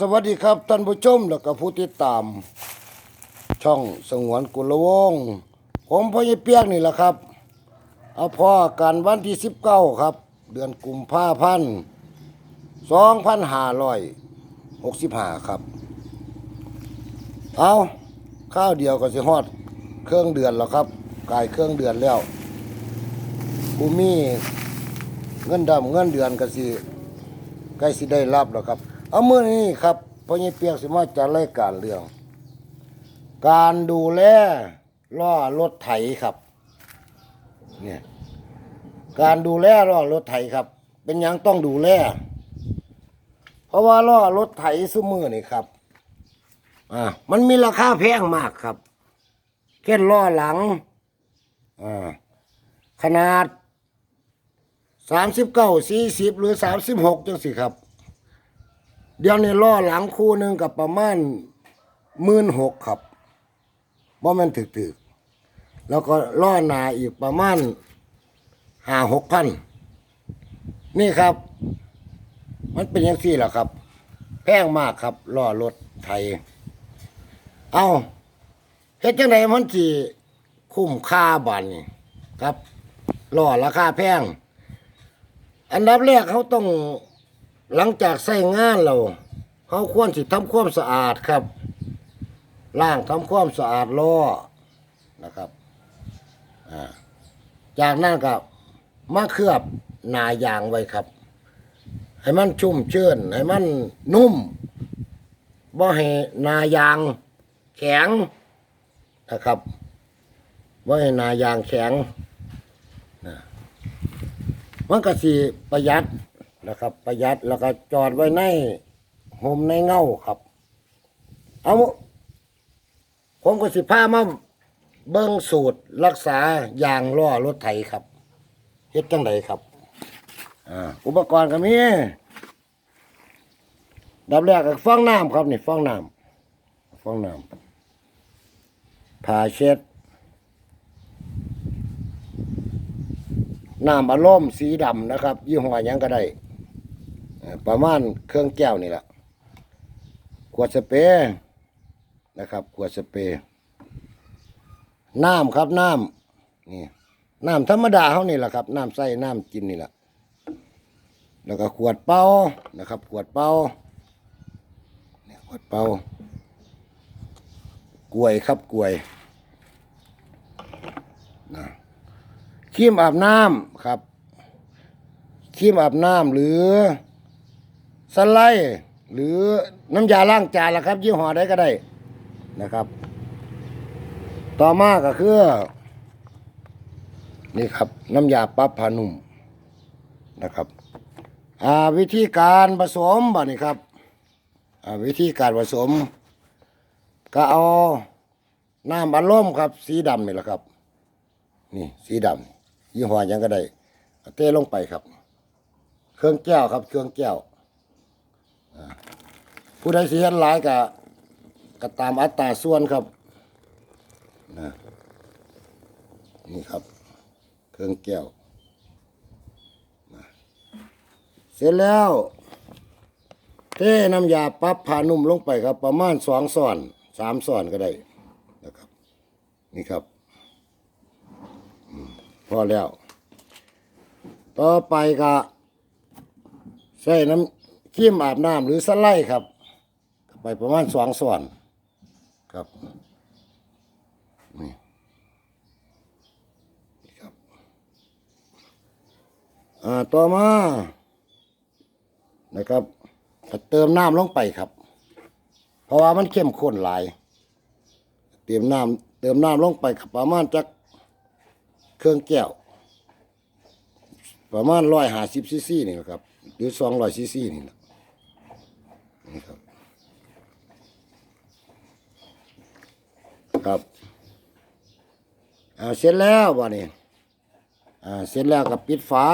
สวัสดีครับท่านผู้ชมแล้วก็ผู้ติดตาม ช่องสงวนกุลวงศ์ผมพ่อใหญ่เปียกนี่แหละครับ เอาพ่อกันวันที่สิบเก้าครับ เดือนกุมภาพันธ์สองพันห้าร้อยหกสิบห้าครับ เอาข้าวเดียวก็สิฮอดเครื่องเดือนแล้วครับกลายเครื่องเดือนแล้วผู้มีเงินดำเงินเดือนก็สิใกล้สิได้รับแล้วครับ เอามื่อนี้ครับพญ่เปียกสิมาจัดรายการเรื่อง การดูแลล้อรถไถครับ เนี่ยการดูแลล้อรถไถครับ เป็นยังต้องดูแลเพราะว่าล้อรถไถซุมือนี่ครับอ่ามันมีราคาแพงมากครับเช่นล้อหลังอ่าขนาดสามสิบเก้าสี่สิบหรือสามสิบหกจังสิครับ เดี๋ยวนี้ล้อหลังคู่หนึ่งกับประมาณหมื่นหกครับบ่แม่นถึกถึกๆแล้วก็ล้อหนาอีกประมาณห้าหกพันนี่ครับ มันเป็นยังสี่แหละครับ แพงมากครับล้อรถไทย เอาเฮ็ดจังไดมันสิคุ้มค่าบันนี่ครับล้อราคาแพง อันดับแรกเขาต้อง หลังจากใส่งานเราเขาควรสิทำความสะอาดครับล้างทำความสะอาดล้อนะครับจากนั้นก็มาเคลือบหนายางไว้ครับ ให้มันชุ่มชื้นให้มันนุ่มบ่ให้หนายางแข็งนะครับบ่ให้หนายางแข็งมันก็สิประหยัด นะครับประหยัดแล้วก็จอดไว้ในห่มในเงาครับ เอาผมก็สิพามาเบิ้งสูตรรักษายางล้อรถไถครับเฮ็ดจังไดครับอุปกรณ์ก็มีดับแรกก็ฟองน้ำครับนี่ฟองน้ำฟองน้ำผ้าเช็ดน้ำอารมณ์สีดำนะครับ ยี่ห้อยังก็ได้ ประมาณเครื่องแก้วนี่แหละขวดสเปรย์นะครับ ขวดสเปรย์น้ำครับน้ำนี่น้ำธรรมดาเขานี่แหละครับน้ำใส่น้ำกินนี่แหละแล้วก็ขวดเปล่านะครับ ขวดเปล่าขวดเปล่ากล้วยครับกล้วยครีมอาบน้ำครับครีมอาบน้ำหรือ สไลด์หรือน้ำยาล้างจานละครับ ยี่ห้อใดก็ได้นะครับ ต่อมาก็คือ นี่ครับ น้ำยาปรับผ้านุ่มนะครับวิธีการผสมบ่นี่ครับวิธีการผสม ก็เอาน้ำอัดลมครับ สีดำนี่แหละครับ นี่สีดำยี่ห้อยังก็ได้เอาเต้ลงไปครับ เครื่องแก้วครับ เครื่องแก้ว ผู้ใดเสียหลายก็ก็ตามอัตราส่วนครับนะนี่ครับ เครื่องแก้วนะเสร็จแล้วเทน้ำยาปั๊บผ้านุ่มลงไปครับ ประมาณสองส่อนสามส่อนก็ได้นะครับ นี่ครับพอแล้ว ต่อไปก็ใส่น้ำขี้มอาบน้ำหรือสไลด์ครับ ไปประมาณสองส่วนครับนี่ครับอ่าต่อมานะครับก็เติมน้ำลงไปครับ เพราะว่ามันเข้มข้นหลาย เติมน้ำเติมน้ำลงไปครับประมาณจักเครื่องแก้ว ประมาณร้อยหาสิบซีซีนี่แหละครับ หรือสองร้อยซีซีนี่แหละนี่ครับ ครับอ่าเสร็จแล้วบ่นี่อ่าเสร็จแล้วก็ปิดฝา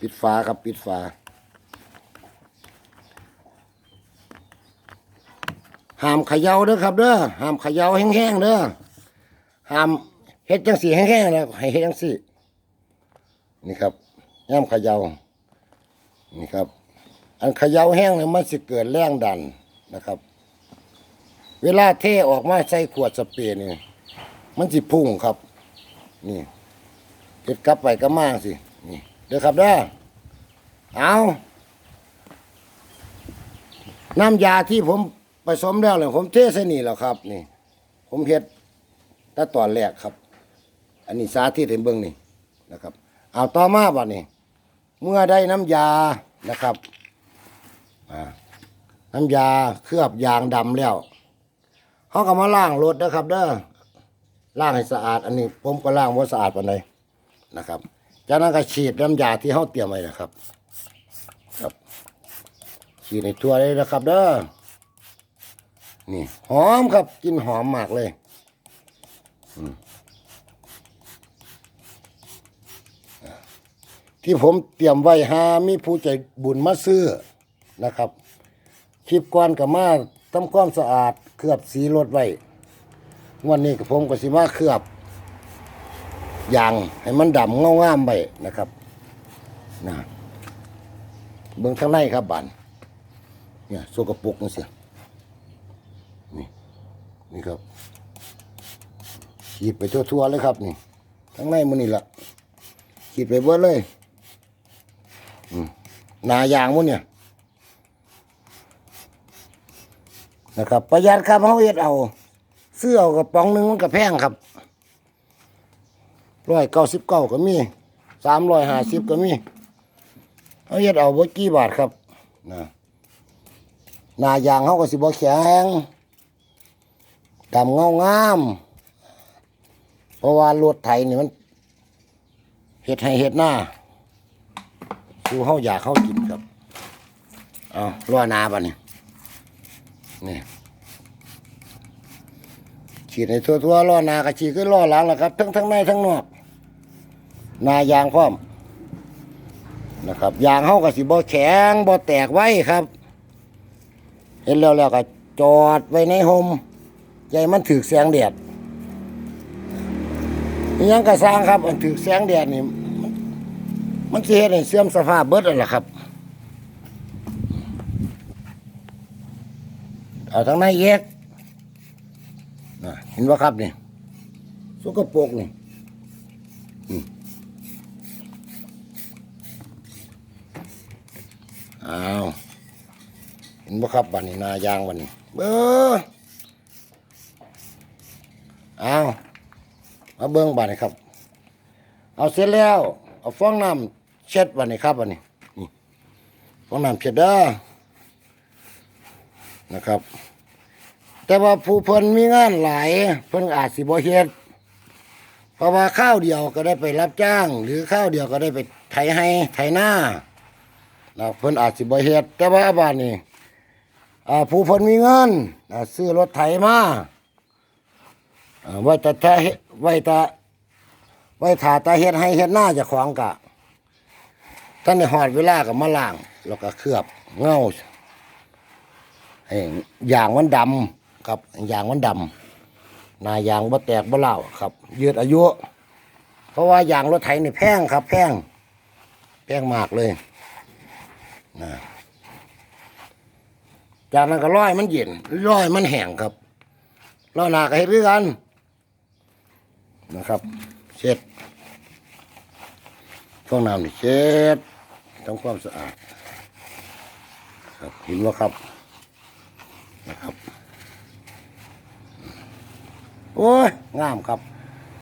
ปิดฝาครับปิดฝาห้ามเขย่าเด้อครับเด้อห้ามเขย่าแห้งๆเด้อห้ามเฮ็ดจังสีแห้งๆแล้วให้เฮ็ดจังสีนี่ครับย่ำเขยานี่ครับ อันเขย่าแห้งเนี่ยมันสิเกิดแรงดันนะครับ เวลาเทออกมาใส่ขวดสเปรย์นี่มันสิพุ่งครับ นี่เก็ดกลับไปก็มางสินี่เด้อครับเด้เอาน้ำยาที่ผมผสมแล้วเนี่ยผมเทใส่นี่แล้วครับ นี่ ผมเฮ็ดแต่ตอนแรกครับ อันนี้สาธิตให้เบิ่งนี่นะครับ เอาต่อมาบัดนี้ เมื่อได้น้ำยานะครับน้ำยาเคลือบยางดำแล้ว เขาก็มาล้างรถนะครับ เด้อล้างให้สะอาด อันนี้ผมก็ล้างว่าสะอาดปานใดนะครับ จากนั้นก็ฉีดน้ำยาที่เขาเตรียมไว้นะครับ ครับฉีดในทั่วเลยนะครับ เด้อนี่หอมครับกลินหอมมากเลยที่ผมเตรียมไว้หามีผู้ใจบุญมาซื้อนะครับคลิปก่อนกับมาทำความสะอาด เคลือบสีรถไว้วันนี้กับผมก็สิมาเคลือบยางให้มันดำเงางามไปนะครับนะเบื้องข้างในครับบานเนี่ยโซกระปุกนี่เสียนี่นี่ครับขีดไปทั่วๆเลยครับนี่ข้างในมันนี่ละขีดไปเบิดเลยอืมหนายางมุนเนี่ย นะครับประหยัดครับเขาเฮ็ดเอาเสื้อเอากระป๋องหนึ่งมันก็แพงครับร้อยเก้าสิบเก้าก็มีสามร้อยห้าสิบก็มีเขาเฮ็ดเอาบ่กี่บาทครับนะหนายางเขาก็สิบ่แข็งดำเงางามเพราะว่ารถไถนี่มันเห็ดให้เห็ดหน้าดูเขาอยากเขากินครับเอาล่อหนาปะนี่ นี่ฉีดในทั่วทั่วๆล่อนากระฉีดขึ้นล่อหลังแล้วครับทั้งทั้งในทั้งนอก นายางพร้อมนะครับยางเขาก็สิบ่แข็งบ่แตกไว้ครับ เห็นแล้วแล้วก็จอดไว้ในโฮมใหญ่มันถือแสงแดดยังกระสร้างครับ อันถือแสงแดดนี่มันมันสิเฮ็ดให้เสื่อมสภาพเบิดนั่นแหละครับ เอาทางในแยกนะเห็นว่าครับนี่สกปรกนี่อืมเอาเห็นว่าครับบันนี้นายางบันนี้เบ้อเอามาเบิ้งบาดนี่ครับ เอาเสร็จแล้ว เอาฟองน้ำเช็ดบาดนี่ครับบาดนี่นี่ฟองน้ำเช็ดเด้อ นะครับ แต่ว่าผู้เพิ่นมีงานหลายเพิ่นอาจสิบ่เฮ็ดเพราะว่าข้าวเดียวก็ได้ไปรับจ้าง หรือข้าวเดียวก็ได้ไปไถให้ไถหน้านะเพิ่นอาจสิบ่เฮ็ดแต่ว่าบ้าดนี้อ่าผู้เพิ่นมีเงินอ่าซื้อรถไถมาอ่าไว้แต่ถ้ไว้แต่ไว้ถาตาเฮ็ดให้เฮ็ดหน้าจะของกะท่านในหอดเวลากับมาล้าง แล้วก็เคลือบเงา อย่างมันดำครับอย่างมันดำนายางบ่แตกบ่เล่าครับ ยืดอายุ เพราะว่ายางรถไถนี่แพงครับ แพงแพงมากเลยนะจากนั้นก็ร้อยมันเย็นร้อยมันแห้งครับร้อยหนาก็เฮ็ดคือกันนะครับเช็ดฟองน้ำนี่เช็ดทำความสะอาดครับเห็นว่าครับ นะครับ โอ้ย งามครับ